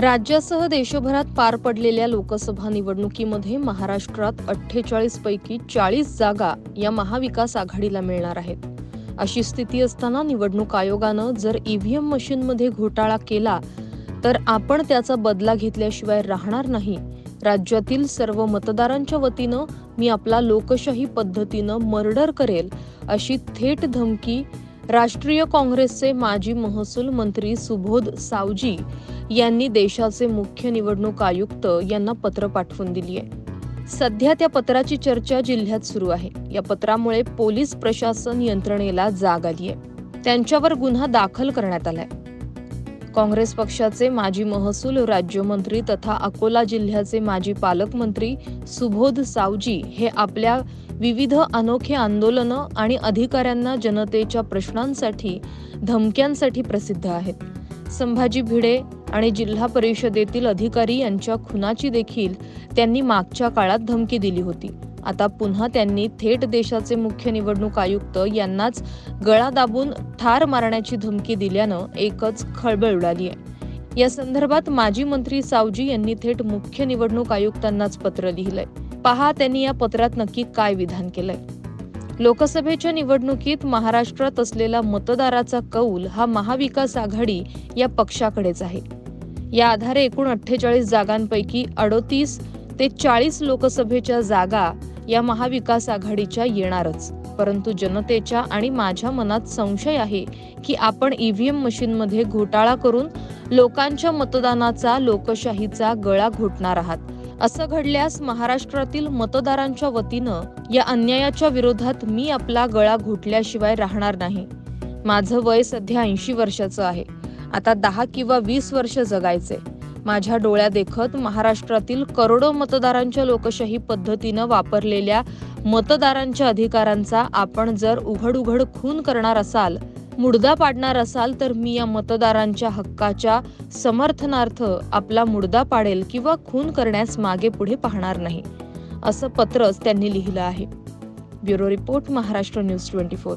राज्यासह देशभरात पार पडलेल्या लोकसभा निवडणुकीमध्ये महाराष्ट्रात अठ्ठेचाळीस पैकी चाळीस जागा या महाविकास आघाडीला मिळणार आहेत. अशी स्थिती असताना निवडणूक आयोगानं जर ईव्हीएम मशीनमध्ये घोटाळा केला तर आपण त्याचा बदला घेतल्याशिवाय राहणार नाही. राज्यातील सर्व मतदारांच्या वतीनं मी आपला लोकशाही पद्धतीनं मर्डर करेल अशी थेट धमकी राष्ट्रीय काँग्रेसचे माजी महसूल मंत्री सुबोध सावजी यांनी देशाचे मुख्य निवडणूक आयुक्त यांना पत्र पाठवून दिली आहे. सध्या त्या पत्राची चर्चा जिल्ह्यात सुरू आहे. या पत्रामुळे पोलीस प्रशासन यंत्रणेला जाग आली आहे. त्यांच्यावर गुन्हा दाखल करण्यात आलाय. काँग्रेस पक्षाचे माजी महसूल राज्यमंत्री तथा अकोला जिल्ह्याचे माजी पालकमंत्री सुबोध सावजी हे आपल्या विविध अनोखे आंदोलनं आणि अधिकाऱ्यांना जनतेच्या प्रश्नांसाठी धमक्यांसाठी प्रसिद्ध आहेत. संभाजी भिडे आणि जिल्हा परिषदेतील अधिकारी यांच्या खुनाची देखील त्यांनी मागच्या काळात धमकी दिली होती. आता पुन्हा त्यांनी थेट देशाचे मुख्य निवडणूक आयुक्त यांनाच गळा दाबून ठार मारण्याची धमकी दिल्यानं एकच खळबळ उडाली आहे. या संदर्भात माजी मंत्री सावजी यांनी थेट मुख्य निवडणूक आयुक्तांनाच पत्र लिहिलंय. पहा त्यांनी या पत्रात नक्की काय विधान केलंय. लोकसभेच्या निवडणुकीत महाराष्ट्रात असलेला मतदाराचा कौल हा महाविकास आघाडी या पक्षाकडेच आहे. या आधारे एकूण अठ्ठेचाळीस जागांपैकी अडोतीस ते चाळीस लोकसभेच्या जागा या महाविकास आघाडीच्या येणारच. परंतु जनतेच्या आणि माझ्या मनात संशय आहे की आपण ईव्हीएम मशीनमध्ये घोटाळा करून लोकांच्या मतदानाचा लोकशाहीचा गळा घोटणार आहात. असं घडल्यास महाराष्ट्रातील मतदारांच्या वतीनं या अन्यायाच्या विरोधात मी आपला गळा घोटल्याशिवाय राहणार नाही. माझं वय सध्या ऐंशी वर्षाचं आहे. आता दहा किंवा वीस वर्ष जगायचे माझ्या डोळ्या देखत महाराष्ट्रातील करोडो मतदारांच्या लोकशाही पद्धतीनं वापरलेल्या मतदारांच्या अधिकारांचा आपण जर उघड उघड खून करणार असाल मुडदा पाडणार असाल तर मी या मतदारांच्या हक्काच्या समर्थनार्थ आपला मुडदा पाडेल किंवा खून करण्यास मागे पुढे पाहणार नाही असं पत्रच त्यांनी लिहिलं आहे. Bureau report Maharashtra news twenty four.